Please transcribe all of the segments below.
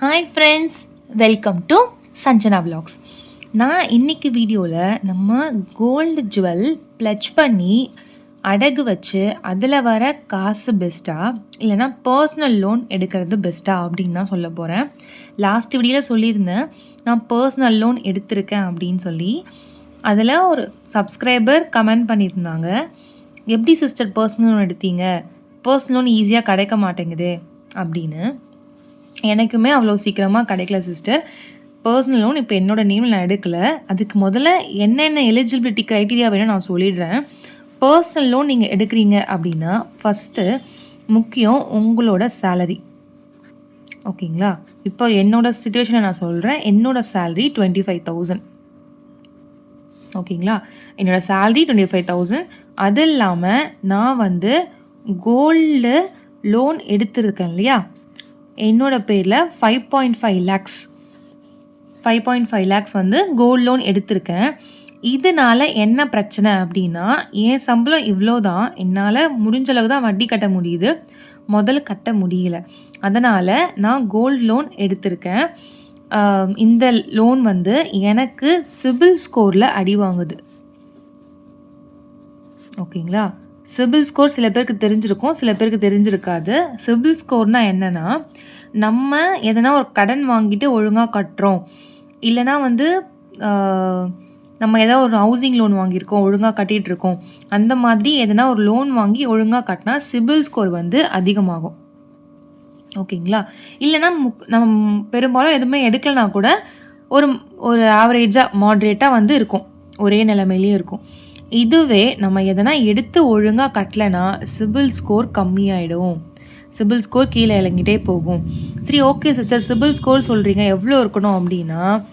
Hi friends welcome to Sanjana vlogs நான் இன்னைக்கு வீடியோவில் நம்ம கோல்டு ஜுவல் ப்ளச் பண்ணி அடகு வச்சு அதில் வர காசு பெஸ்ட்டாக இல்லைனா பர்சனல் லோன் எடுக்கிறது பெஸ்ட்டாக அப்படின்னு தான் சொல்ல போகிறேன் லாஸ்ட் வீடியோவில் சொல்லியிருந்தேன் நான் பர்சனல் லோன் எடுத்திருக்கேன் அப்படின்னு சொல்லி. அதில் ஒரு சப்ஸ்கிரைபர் கமெண்ட் பண்ணியிருந்தாங்க. எப்படி சிஸ்டர் பர்சனல் லோன் எடுத்தீங்க? பர்சனல் லோன் ஈஸியாக கிடைக்க மாட்டேங்குது அப்படின்னு. எனக்குமே அவ்வளோ சீக்கிரமாக கிடைக்கல சிஸ்டர் பர்சனல் லோன் இப்போ என்னோடய நேமில் நான் எடுக்கல. அதுக்கு முதல்ல என்னென்ன எலிஜிபிலிட்டி க்ரைட்டீரியா வேணும் நான் சொல்லிடுறேன். பர்சனல் லோன் நீங்கள் எடுக்கிறீங்க அப்படின்னா ஃபஸ்ட்டு முக்கியம் உங்களோட சேலரி ஓகேங்களா? இப்போ என்னோட சுச்சுவேஷனை நான் சொல்கிறேன் என்னோட சேலரி டுவெண்ட்டி ஃபைவ் தௌசண்ட் ஓகேங்களா? என்னோடய சேலரி டுவெண்ட்டி ஃபைவ் தௌசண்ட் அது இல்லாமல் நான் வந்து கோல்டு லோன் எடுத்திருக்கேன் இல்லையா? என்னோடய பேரில் five point five lakhs five point five lakhs வந்து கோல்டு லோன் எடுத்திருக்கேன். இதனால் என்ன பிரச்சனை அப்படின்னா என் சம்பளம் இவ்வளோ தான் என்னால் முடிஞ்ச அளவு தான் வட்டி கட்ட முடியுது. முதல்ல கட்ட முடியல. அதனால் நான் கோல்டு லோன் எடுத்திருக்கேன். இந்த லோன் வந்து எனக்கு சிபில் ஸ்கோரில் அடி வாங்குது. ஓகேங்களா? சிபில் ஸ்கோர் சில பேருக்கு தெரிஞ்சிருக்கும் சில பேருக்கு தெரிஞ்சிருக்காது. சிபில் ஸ்கோர்னால் என்னென்னா நம்ம எதனா ஒரு கடன் வாங்கிட்டு ஒழுங்காக கட்டுறோம். இல்லைனா வந்து நம்ம ஏதாவது ஒரு ஹவுசிங் லோன் வாங்கியிருக்கோம் ஒழுங்காக கட்டிகிட்டு இருக்கோம் அந்த மாதிரி எதனா ஒரு லோன் வாங்கி ஒழுங்காக கட்டினா சிபில் ஸ்கோர் வந்து அதிகமாகும். ஓகேங்களா? இல்லைன்னா முக் நம்ம பெரும்பாலும் எதுவுமே எடுக்கலைனா கூட ஒரு ஒரு ஆவரேஜாக மாட்ரேட்டாக வந்து இருக்கும். ஒரே நிலைமையிலேயே இருக்கும். இதுவே நம்ம எதனா எடுத்து ஒழுங்காக கட்டலைன்னா சிபில் ஸ்கோர் கம்மியாயிடும். சிபில் ஸ்கோர் கீழே இறங்கிட்டே போகும். சரி ஓகே சிஸ்டர். சிபில் ஸ்கோர் சொல்கிறீங்க எவ்வளோ இருக்கணும் அப்படின்னா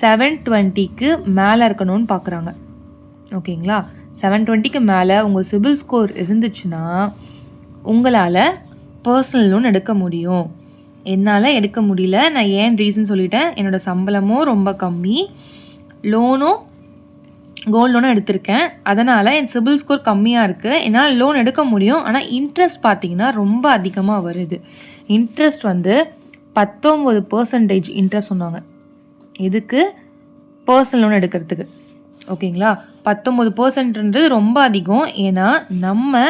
செவன் டுவெண்ட்டிக்கு மேலே இருக்கணும்னு பார்க்குறாங்க ஓகேங்களா? செவன் டுவெண்ட்டிக்கு மேலே உங்கள் சிபில் ஸ்கோர் இருந்துச்சுன்னா உங்களால் பர்சனல் லோன் எடுக்க முடியும். என்னால் எடுக்க முடியல. நான் ஏன் ரீசன் சொல்லிட்டேன்? என்னோடய சம்பளமும் ரொம்ப கம்மி. லோனும் கோல்டு லோனும் எடுத்திருக்கேன். அதனால் என் சிபில் ஸ்கோர் கம்மியாக இருக்குது என்னால் லோன் எடுக்க முடியும். ஆனால் இன்ட்ரெஸ்ட் பார்த்தீங்கன்னா ரொம்ப அதிகமாக வருது. இன்ட்ரெஸ்ட் வந்து பத்தொம்பது பர்சன்டேஜ் இன்ட்ரெஸ்ட் சொன்னாங்க. எதுக்கு? பர்சனல் லோன் எடுக்கிறதுக்கு. ஓகேங்களா பத்தொம்பது பர்சன்ட்ன்றது ரொம்ப அதிகம். ஏன்னா நம்ம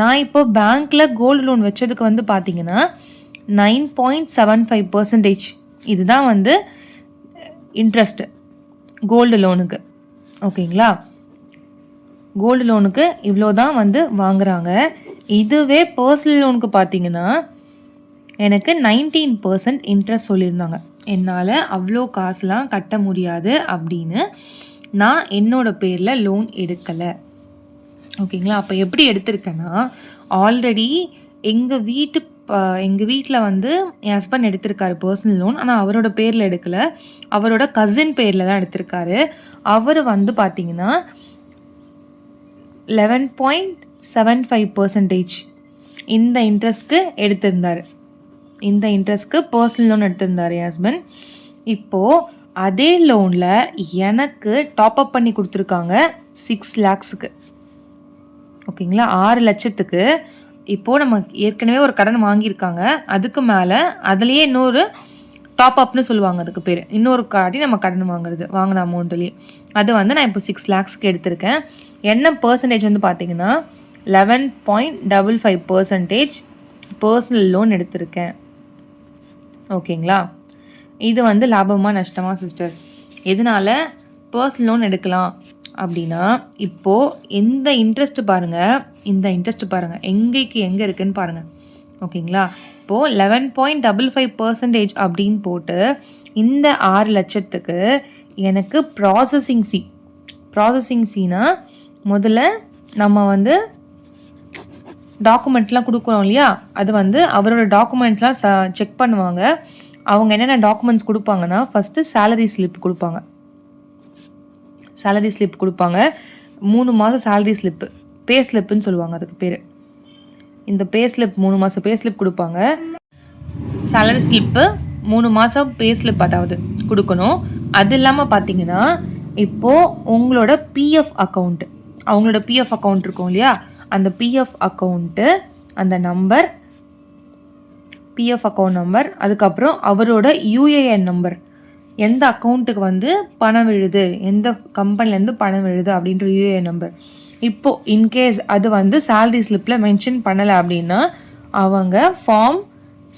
நான் இப்போ பேங்க்கில் கோல்டு லோன் வச்சதுக்கு வந்து பார்த்தீங்கன்னா nine point seven five percentage இதுதான் வந்து இன்ட்ரெஸ்ட்டு கோல்டு லோனுக்கு ஓகேங்களா? கோல்டு லோனுக்கு இவ்வளோ தான் வந்து வாங்குகிறாங்க இதுவே பர்சனல் லோனுக்கு பார்த்தீங்கன்னா எனக்கு நைன்டீன் பர்சன்ட் இன்ட்ரெஸ்ட் சொல்லியிருந்தாங்க. என்னால் அவ்வளோ காசுலாம் கட்ட முடியாது அப்படின்னு நான் என்னோட பேரில் லோன் எடுக்கலை. ஓகேங்களா? அப்போ எப்படி எடுத்திருக்கேன்னா ஆல்ரெடி எங்கள் வீட்டு எங்கள் வீட்டில் வந்து என் ஹஸ்பண்ட் எடுத்திருக்காரு பர்சனல் லோன் ஆனால் அவரோட பேரில் எடுக்கலை. அவரோட கசின் பேரில் தான் எடுத்திருக்காரு. அவர் வந்து பார்த்தீங்கன்னா eleven point seven five percentage இந்த இன்ட்ரெஸ்ட்க்கு எடுத்திருந்தார். இந்த இன்ட்ரெஸ்ட்க்கு பர்சனல் லோன் எடுத்திருந்தார் என் ஹஸ்பண்ட் இப்போது அதே லோனில் எனக்கு டாப் அப் பண்ணி கொடுத்துருக்காங்க சிக்ஸ் லேக்ஸுக்கு ஓகேங்களா ஆறு லட்சத்துக்கு இப்போது நம்ம ஏற்கனவே ஒரு கடன் வாங்கியிருக்காங்க. அதுக்கு மேலே அதுலேயே இன்னொரு டாப் அப்னு சொல்லுவாங்க அதுக்கு பேர். இன்னொரு காட்டி நம்ம கடன் வாங்குறது வாங்கின அமௌண்ட்லேயே அது வந்து நான் இப்போ சிக்ஸ் லேக்ஸ்க்கு எடுத்திருக்கேன். என்ன பர்சன்டேஜ் வந்து பார்த்தீங்கன்னா eleven point double five percentage personal loan எடுத்திருக்கேன். ஓகேங்களா? இது வந்து லாபமாக நஷ்டமாக சிஸ்டர் எதனால பர்சனல் லோன் எடுக்கலாம்? அப்படின்னா இப்போது எந்த இன்ட்ரெஸ்ட்டு பாருங்கள் இந்த இன்ட்ரெஸ்ட் பாருங்கள் எங்கேக்கு எங்கே இருக்குதுன்னு பாருங்கள் ஓகேங்களா? இப்போது eleven point double five percentage அப்படின்னு போட்டு இந்த ஆறு லட்சத்துக்கு எனக்கு ப்ராசஸிங் ஃபீ ப்ராசஸிங் ஃபீனா முதல்ல நம்ம வந்து டாக்குமெண்ட்லாம் கொடுக்குறோம் இல்லையா? அது வந்து அவரோட டாக்குமெண்ட்ஸ்லாம் ச செக் பண்ணுவாங்க. அவங்க என்னென்ன டாக்குமெண்ட்ஸ் கொடுப்பாங்கன்னா ஃபஸ்ட்டு சேலரி ஸ்லிப் கொடுப்பாங்க. சேலரி ஸ்லிப் கொடுப்பாங்க. மூணு மாதம் சேலரி ஸ்லிப்பு பே ஸ்லிப்புன்னு சொல்லுவாங்க அதுக்கு பேர். இந்த பே ஸ்லிப் மூணு மாதம் பே ஸ்லிப் கொடுப்பாங்க. சேலரி ஸ்லிப்பு மூணு மாதம் பே ஸ்லிப் அதாவது கொடுக்கணும். அது இல்லாமல் பார்த்தீங்கன்னா இப்போது உங்களோட பிஎஃப் அக்கௌண்ட்டு அவங்களோட பிஎஃப் அக்கௌண்ட் இருக்கும் இல்லையா? அந்த பிஎஃப் அக்கௌண்ட்டு அந்த நம்பர் பிஎஃப் அக்கௌண்ட் நம்பர் அதுக்கப்புறம் அவரோட யூஏஎன் நம்பர் எந்த அக்கௌண்ட்டுக்கு வந்து பணம் விழுது? எந்த கம்பெனிலேருந்து பணம் விழுது அப்படின்ற யூஏ நம்பர் இப்போது இன்கேஸ் அது வந்து சேலரி ஸ்லிப்பில் மென்ஷன் பண்ணலை அப்படின்னா அவங்க ஃபார்ம்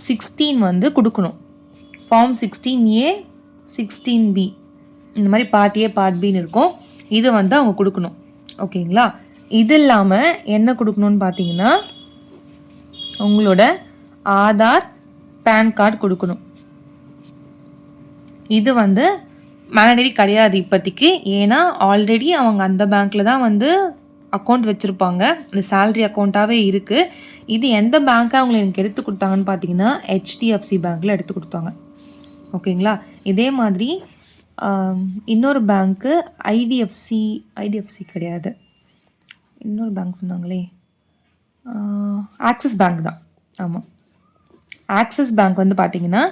சிக்ஸ்டீன் வந்து கொடுக்கணும். Form sixteen A sixteen B இந்த மாதிரி பார்ட் ஏ பார்ட் பின்னு இருக்கும். இது வந்து அவங்க கொடுக்கணும். ஓகேங்களா? இது இல்லாமல் என்ன கொடுக்கணும்னு பார்த்தீங்கன்னா உங்களோட ஆதார் பேன் கார்டு கொடுக்கணும். இது வந்து மேண்டரி கிடையாது இப்போதைக்கு. ஏன்னா ஆல்ரெடி அவங்க அந்த பேங்க்கில் தான் வந்து அக்கௌண்ட் வச்சுருப்பாங்க. இந்த சேல்ரி அக்கௌண்ட்டாகவே இருக்குது இது எந்த பேங்க்கை அவங்க எனக்கு எடுத்து கொடுத்தாங்கன்னு பார்த்தீங்கன்னா ஹெச்டிஎஃப்சி பேங்க்கில் எடுத்து கொடுத்தாங்க. ஓகேங்களா? இதே மாதிரி இன்னொரு பேங்க்கு ஐடிஎஃப்சி ஐடிஎஃப்சி கிடையாது. இன்னொரு பேங்க் சொன்னாங்களே. ஆக்சிஸ் பேங்க் தான். ஆமாம் ஆக்சிஸ் பேங்க் வந்து பார்த்தீங்கன்னா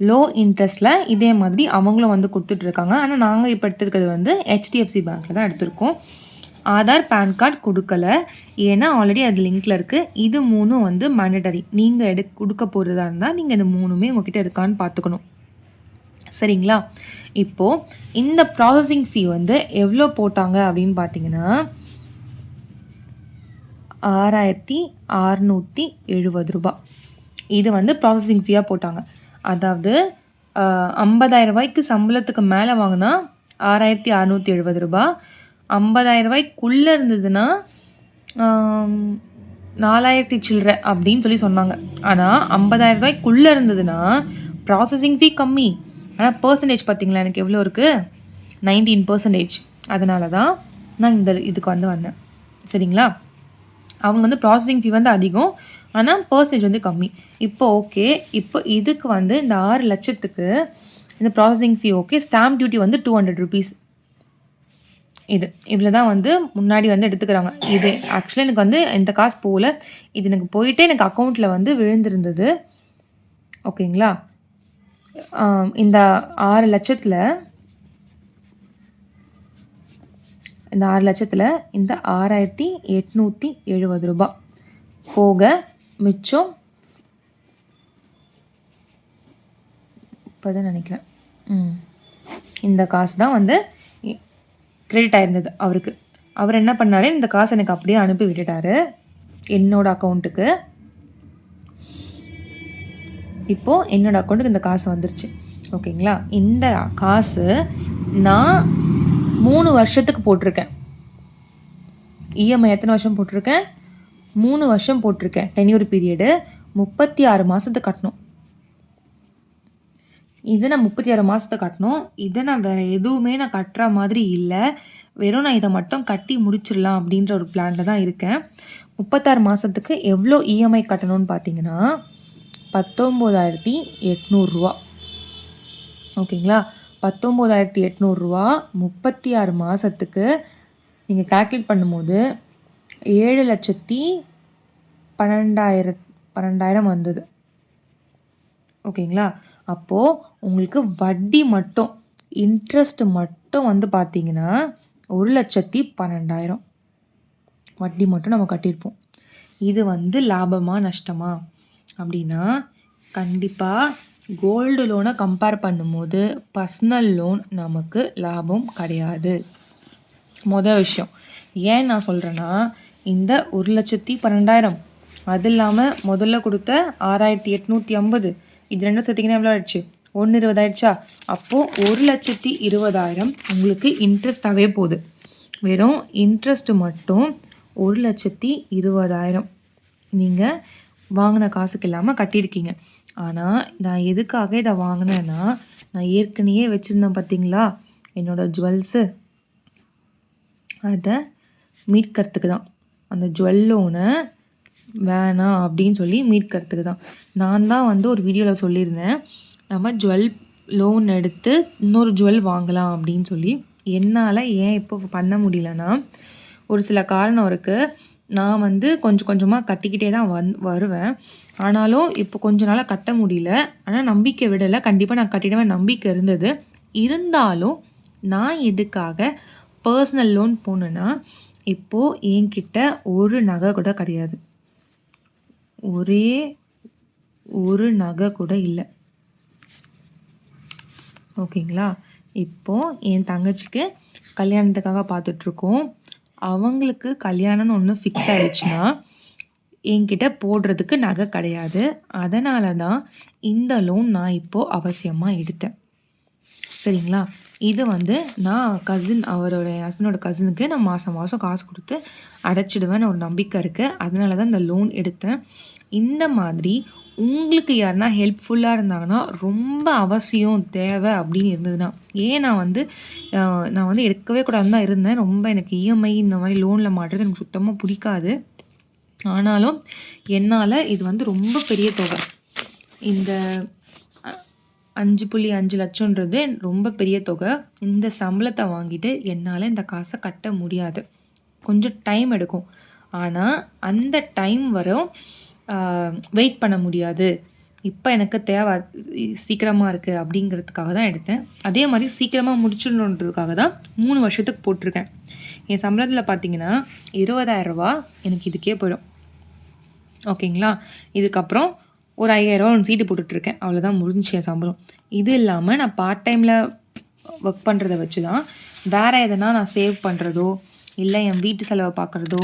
லோ இன்ட்ரெஸ்ட்டில் இதே மாதிரி அவங்களும் வந்து கொடுத்துட்ருக்காங்க. ஆனால் நாங்கள் இப்போ எடுத்துருக்கிறது வந்து ஹெச்டிஎஃப்சி பேங்க்கில் தான் எடுத்திருக்கோம். ஆதார் பேன் கார்டு கொடுக்கல. ஏன்னா ஆல்ரெடி அது லிங்க்கில் இருக்குது இது மூணும் வந்து மேண்டடரி நீங்கள் எடு கொடுக்க போகிறதா இருந்தால் நீங்கள் இந்த மூணுமே உங்ககிட்ட இருக்கான்னு பார்த்துக்கணும் சரிங்களா? இப்போது இந்த ப்ராசஸிங் ஃபீ வந்து எவ்வளோ போட்டாங்க அப்படின்னு பார்த்தீங்கன்னா ஆறாயிரத்தி அறநூற்றி எழுபது ரூபா இது வந்து ப்ராசஸிங் ஃபீயாக போட்டாங்க. அதாவது ஐம்பதாயிரம் ரூபாய்க்கு சம்பளத்துக்கு மேலே வாங்கினா ஆறாயிரத்தி அறநூற்றி எழுபது ரூபாய் ஐம்பதாயிரம் ரூபாய்க்குள்ளே இருந்ததுன்னா நாலாயிரத்தி சில்லற அப்படின்னு சொல்லி சொன்னாங்க. ஆனால் ஐம்பதாயிரம் ரூபாய்க்குள்ளே இருந்ததுன்னா ப்ராசஸிங் ஃபீ கம்மி. ஆனால் பர்சன்டேஜ் பார்த்தீங்களா எனக்கு எவ்வளோ இருக்குது நைன்டீன் பர்சன்டேஜ் அதனால தான் நான் இந்த இதுக்கு வந்து வந்தேன். சரிங்களா? அவங்க வந்து ப்ராசஸிங் ஃபீ வந்து அதிகம். ஆனால் பர்சன்டேஜ் வந்து கம்மி. இப்போ ஓகே இப்போ இதுக்கு வந்து இந்த ஆறு லட்சத்துக்கு இந்த processing fee okay stamp duty வந்து டூ ஹண்ட்ரட் ருபீஸ் இது இவ்வளோ தான் வந்து முன்னாடி வந்து எடுத்துக்கிறாங்க. இது ஆக்சுவலாக எனக்கு வந்து இந்த காசு போகல. இது எனக்கு போயிட்டே எனக்கு அக்கௌண்ட்டில் வந்து விழுந்திருந்தது. ஓகேங்களா இந்த ஆறு லட்சத்தில் இந்த ஆறு லட்சத்தில் இந்த ஆறாயிரத்தி எட்நூற்றி எழுபது ரூபாய். போக மிச்சம். இப்போதான் நினைக்கிறேன். ம். இந்த காசு தான் வந்து கிரெடிட் ஆயிருந்தது அவருக்கு. அவர் என்ன பண்ணாரு? இந்த காசை எனக்கு அப்படியே அனுப்பி விட்டுட்டாரு. என்னோட அக்கௌண்ட்டுக்கு இப்போது என்னோடய அக்கௌண்ட்டுக்கு இந்த காசு வந்துருச்சு. ஓகேங்களா? இந்த காசு நான் மூணு வருஷத்துக்கு போட்டிருக்கேன். இஎம்ஐ எத்தனை வருஷம் போட்டிருக்கேன்? மூணு வருஷம் போட்டிருக்கேன். டென்யூர் பீரியடு முப்பத்தி ஆறு மாதத்தை கட்டணும். இதை நான் முப்பத்தி ஆறு மாதத்தை கட்டணும். இதை நான் வேறு எதுவுமே நான் கட்டுற மாதிரி இல்லை. வெறும் நான் இதை மட்டும் கட்டி முடிச்சிடலாம் அப்படின்ற ஒரு பிளானில் தான் இருக்கேன். முப்பத்தாறு மாதத்துக்கு எவ்வளோ இஎம்ஐ கட்டணும்னு பார்த்தீங்கன்னா பத்தொம்போதாயிரத்தி எட்நூறுரூவா ஓகேங்களா? பத்தொம்போதாயிரத்தி எட்நூறுரூவா முப்பத்தி ஆறு மாதத்துக்கு நீங்கள் கால்குலேட் பண்ணும்போது ஏழு லட்சத்தி பன்னெண்டாயிர பன்னெண்டாயிரம் வந்தது. ஓகேங்களா? அப்போது உங்களுக்கு வட்டி மட்டும் இன்ட்ரெஸ்ட் மட்டும் வந்து பார்த்தீங்கன்னா ஒரு லட்சத்தி பன்னெண்டாயிரம். வட்டி மட்டும் நம்ம கட்டியிருப்போம். இது வந்து லாபமா நஷ்டமா? அப்படின்னா கண்டிப்பாக கோல்டு லோனை கம்பேர் பண்ணும்போது பர்சனல் லோன் நமக்கு லாபம் கிடையாது. மொதல் விஷயம். ஏன் நான் சொல்கிறேன்னா இந்த ஒரு லட்சத்தி பன்னெண்டாயிரம். அது இல்லாமல் முதல்ல கொடுத்த ஆறாயிரத்தி எட்நூற்றி ஐம்பது. இது ரெண்டும் சேர்த்திங்கன்னா எவ்வளோ ஆயிடுச்சு? ஒன்று இருபதாயிடுச்சா அப்போது ஒரு லட்சத்தி இருபதாயிரம் உங்களுக்கு இன்ட்ரெஸ்டாகவே போகுது. வெறும் இன்ட்ரெஸ்ட் மட்டும் ஒரு லட்சத்தி இருபதாயிரம். நீங்கள் வாங்கின காசுக்கு இல்லாமல் கட்டியிருக்கீங்க. ஆனால் நான் எதுக்காக இதை வாங்கினேன்னா நான் ஏற்கனவே வச்சுருந்தேன் பார்த்தீங்களா என்னோடய ஜுவல்ஸு அதை மீட்கிறதுக்கு தான் அந்த ஜுவல்லோனை வேணாம் அப்படின்னு சொல்லி மீட்கிறதுக்கு தான். நான் தான் வந்து ஒரு வீடியோவில் சொல்லியிருந்தேன். நம்ம ஜுவல் லோன் எடுத்து இன்னொரு ஜுவல் வாங்கலாம் அப்படின்னு சொல்லி. என்னால் ஏன் இப்போ பண்ண முடியலன்னா ஒரு சில காரணம் இருக்குது நான் வந்து கொஞ்சம் கொஞ்சமாக கட்டிக்கிட்டே தான் வந் வருவேன். ஆனாலும் இப்போ கொஞ்ச நாளாக கட்ட முடியல. ஆனால் நம்பிக்கை விடலை. கண்டிப்பாக நான் கட்டிடுவேன் நம்பிக்கை இருந்தது. இருந்தாலும் நான் எதுக்காக பர்சனல் லோன் போனேன்னா இப்போது என்கிட்ட ஒரு நகை கூட கிடையாது. ஒரே ஒரு நகை கூட இல்லை. ஓகேங்களா? இப்போது என் தங்கச்சிக்கு கல்யாணத்துக்காக பார்த்துட்ருக்கோம் அவங்களுக்கு கல்யாணம்னு ஒன்று ஃபிக்ஸ் ஆயிடுச்சுன்னா என்கிட்ட போடுறதுக்கு நகை கிடையாது. அதனால தான் இந்த லோன் நான் இப்போது அவசியமாக எடுத்தேன். சரிங்களா? இது வந்து நான் கசின் அவரோட ஹஸ்பண்டோட கசினுக்கு நான் மாதம் மாதம் காசு கொடுத்து அடைச்சிடுவேன்னு ஒரு நம்பிக்கை இருக்குது அதனால தான் இந்த லோன் எடுத்தேன். இந்த மாதிரி உங்களுக்கு யாருனா ஹெல்ப்ஃபுல்லாக இருந்தாங்கன்னா ரொம்ப அவசியம் தேவை அப்படின்னு இருந்ததுன்னா ஏன் நான் வந்து நான் வந்து எடுக்கவே கூடாதுன்னு தான் இருந்தேன். ரொம்ப எனக்கு இஎம்ஐ இந்த மாதிரி லோனில் மாட்டுறது எனக்கு சுத்தமாக பிடிக்காது. ஆனாலும் என்னால் இது வந்து ரொம்ப பெரிய தொகை. இந்த அஞ்சு புள்ளி அஞ்சு லட்சன்றது ரொம்ப பெரிய தொகை. இந்த சம்பளத்தை வாங்கிட்டு என்னால் இந்த காசை கட்ட முடியாது. கொஞ்சம் டைம் எடுக்கும். ஆனால் அந்த டைம் வரும் வெயிட் பண்ண முடியாது. இப்போ எனக்கு தேவை சீக்கிரமாக இருக்குது அப்படிங்கிறதுக்காக தான் எடுத்தேன். அதே மாதிரி சீக்கிரமாக முடிச்சிடணுன்றதுக்காக தான் மூணு வருஷத்துக்கு போட்டிருக்கேன். என் சம்பளத்தில் பார்த்தீங்கன்னா இருபதாயிரரூபா எனக்கு இதுக்கே போயிடும். ஓகேங்களா? இதுக்கப்புறம் ஒரு ஐயாயிரரூவா ஒன்று சீட்டு போட்டுட்ருக்கேன். அவ்வளோதான் முடிஞ்சு என் சம்பளம். இது இல்லாமல் நான் பார்ட் டைமில் ஒர்க் பண்ணுறத வச்சு தான் வேறு எதனா நான் சேவ் பண்ணுறதோ இல்லை என் வீட்டு செலவை பார்க்குறதோ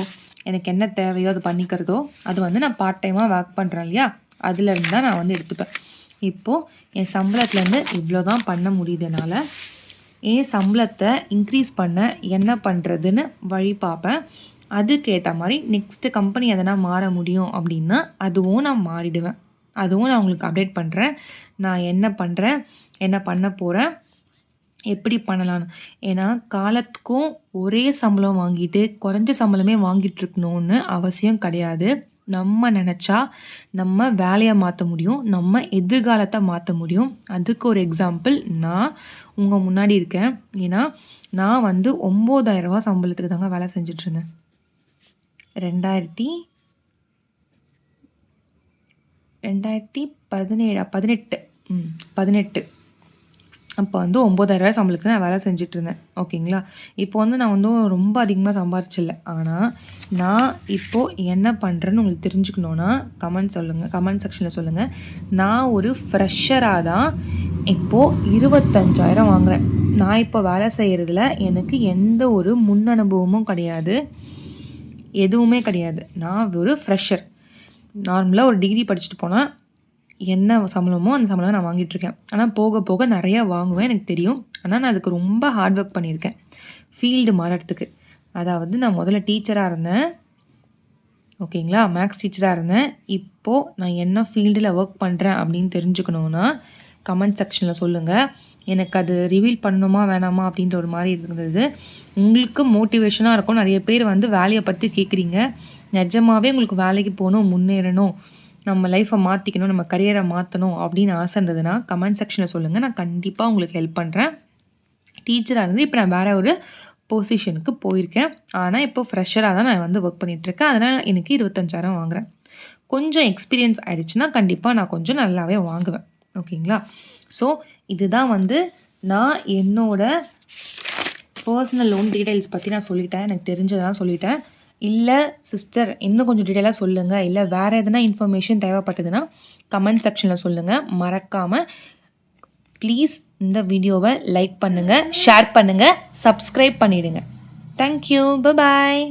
எனக்கு என்ன தேவையோ அது பண்ணிக்கிறதோ அது வந்து நான் பார்ட் டைமாக ஒர்க் பண்ணுறேன் இல்லையா? அதுலேருந்து தான் நான் வந்து எடுத்துப்பேன். இப்போது என் சம்பளத்துலேருந்து இவ்வளோ தான் பண்ண முடியுது என்னால் என் சம்பளத்தை இன்க்ரீஸ் பண்ண என்ன பண்ணுறதுன்னு வழி பார்ப்பேன். அதுக்கேற்ற மாதிரி நெக்ஸ்ட்டு கம்பெனி எதனா மாற முடியும் அப்படின்னா அதுவும் நான் மாறிடுவேன். அதுவும் நான் உங்களுக்கு அப்டேட் பண்ணுறேன் நான் என்ன பண்ணுறேன் என்ன பண்ண போகிறேன் எப்படி பண்ணலான்னு ஏன்னா காலத்துக்கும் ஒரே சம்பளம் வாங்கிட்டு குறைஞ்ச சம்பளமே வாங்கிட்டு இருக்கணும்னு அவசியம் கிடையாது. நம்ம நினச்சா நம்ம வேலையை மாற்ற முடியும். நம்ம எதிர்காலத்தை மாற்ற முடியும். அதுக்கு ஒரு எக்ஸாம்பிள் நான் உங்கள் முன்னாடி இருக்கேன். ஏன்னா நான் வந்து ஒம்பதாயிரரூபா சம்பளத்துக்கு தாங்க வேலை செஞ்சிட்ருந்தேன் ரெண்டாயிரத்தி ரெண்டாயிரத்தி பதினேழா பதினெட்டு. ம் பதினெட்டு. அப்போ வந்து ஒம்பதாயிரரூவா சம்பளத்துக்கு நான் வேலை செஞ்சுட்டு இருந்தேன் ஓகேங்களா? இப்போ வந்து நான் வந்து ரொம்ப அதிகமாக சம்பாரிச்சில்ல. ஆனால் நான் இப்போது என்ன பண்ணுறேன்னு உங்களுக்கு தெரிஞ்சுக்கணுன்னா கமெண்ட் சொல்லுங்கள் கமெண்ட் செக்ஷனில் சொல்லுங்கள் நான் ஒரு ஃப்ரெஷராக தான் இப்போது இருபத்தஞ்சாயிரம் வாங்குகிறேன் நான் இப்போ வேலை செய்கிறதுல எனக்கு எந்த ஒரு முன் அனுபவமும் கிடையாது. எதுவுமே கிடையாது. நான் ஒரு ஃப்ரெஷர் நார்மலாக ஒரு டிகிரி படிச்சுட்டு போனால் என்ன சம்பளமோ அந்த சம்பளம் நான் வாங்கிட்டுருக்கேன். ஆனால் போக போக நிறையா வாங்குவேன் எனக்கு தெரியும். ஆனால் நான் அதுக்கு ரொம்ப ஹார்ட் ஒர்க் பண்ணியிருக்கேன். ஃபீல்டு மாறத்துக்கு அதாவது நான் முதல்ல டீச்சராக இருந்தேன். ஓகேங்களா மேக்ஸ் டீச்சராக இருந்தேன். இப்போது நான் என்ன ஃபீல்டில் ஒர்க் பண்ணுறேன் அப்படின்னு தெரிஞ்சுக்கணுன்னா கமெண்ட் செக்ஷனில் சொல்லுங்கள் எனக்கு அது ரிவீல் பண்ணணுமா வேணாமா அப்படின்ற ஒரு மாதிரி இருந்தது. உங்களுக்கு மோட்டிவேஷனாக இருக்கும் நிறைய பேர் வந்து வேலையை பற்றி கேட்குறீங்க நிஜமாகவே உங்களுக்கு வேலைக்கு போகணும் முன்னேறணும் நம்ம லைஃப்பை மாற்றிக்கணும் நம்ம கரியரை மாற்றணும் அப்படின்னு ஆசை இருந்ததுன்னா கமெண்ட் செக்ஷனில் சொல்லுங்கள் நான் கண்டிப்பாக உங்களுக்கு ஹெல்ப் பண்ணுறேன் டீச்சராக இருந்து இப்போ நான் வேறு ஒரு பொசிஷனுக்கு போயிருக்கேன். ஆனால் இப்போ ஃப்ரெஷராக தான் நான் வந்து ஒர்க் பண்ணிகிட்ருக்கேன் அதனால் எனக்கு இருபத்தஞ்சாயிரம் வாங்குகிறேன் கொஞ்சம் எக்ஸ்பீரியன்ஸ் ஆகிடுச்சுன்னா கண்டிப்பாக நான் கொஞ்சம் நல்லாவே வாங்குவேன். ஓகேங்களா? ஸோ இதுதான் வந்து நான் என்னோட பர்சனல் லோன் டீட்டெயில்ஸ் பற்றி நான் சொல்லிட்டேன். எனக்கு தெரிஞ்சதெல்லாம் சொல்லிட்டேன். இல்லை சிஸ்டர் இன்னும் கொஞ்சம் டீட்டெயிலாக சொல்லுங்கள் இல்லை வேறு எதனா இன்ஃபர்மேஷன் தேவைப்பட்டதுன்னா கமெண்ட் செக்ஷனில் சொல்லுங்கள் மறக்காமல் ப்ளீஸ் இந்த வீடியோவை லைக் பண்ணுங்கள் ஷேர் பண்ணுங்கள் சப்ஸ்கிரைப் பண்ணிவிடுங்க தேங்க்யூ பாய்